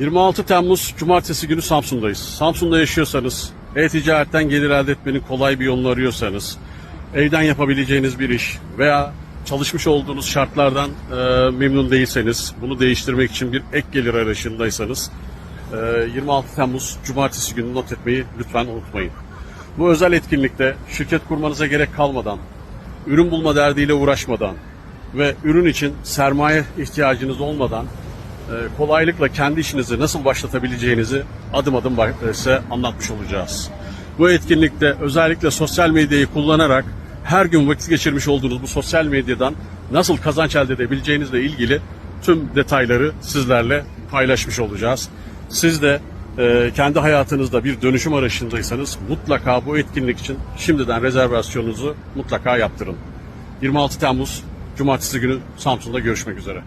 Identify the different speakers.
Speaker 1: 26 Temmuz Cumartesi günü Samsun'dayız. Samsun'da yaşıyorsanız, e-ticaretten gelir elde etmenin kolay bir yolunu arıyorsanız, evden yapabileceğiniz bir iş veya çalışmış olduğunuz şartlardan e, memnun değilseniz, bunu değiştirmek için bir ek gelir arayışındaysanız, e, 26 Temmuz Cumartesi günü not etmeyi lütfen unutmayın. Bu özel etkinlikte şirket kurmanıza gerek kalmadan, ürün bulma derdiyle uğraşmadan ve ürün için sermaye ihtiyacınız olmadan kolaylıkla kendi işinizi nasıl başlatabileceğinizi adım adım ba- size anlatmış olacağız. Bu etkinlikte özellikle sosyal medyayı kullanarak her gün vakit geçirmiş olduğunuz bu sosyal medyadan nasıl kazanç elde edebileceğinizle ilgili tüm detayları sizlerle paylaşmış olacağız. Siz de e, kendi hayatınızda bir dönüşüm arayışındaysanız mutlaka bu etkinlik için şimdiden rezervasyonunuzu mutlaka yaptırın. 26 Temmuz Cumartesi günü Samsun'da görüşmek üzere.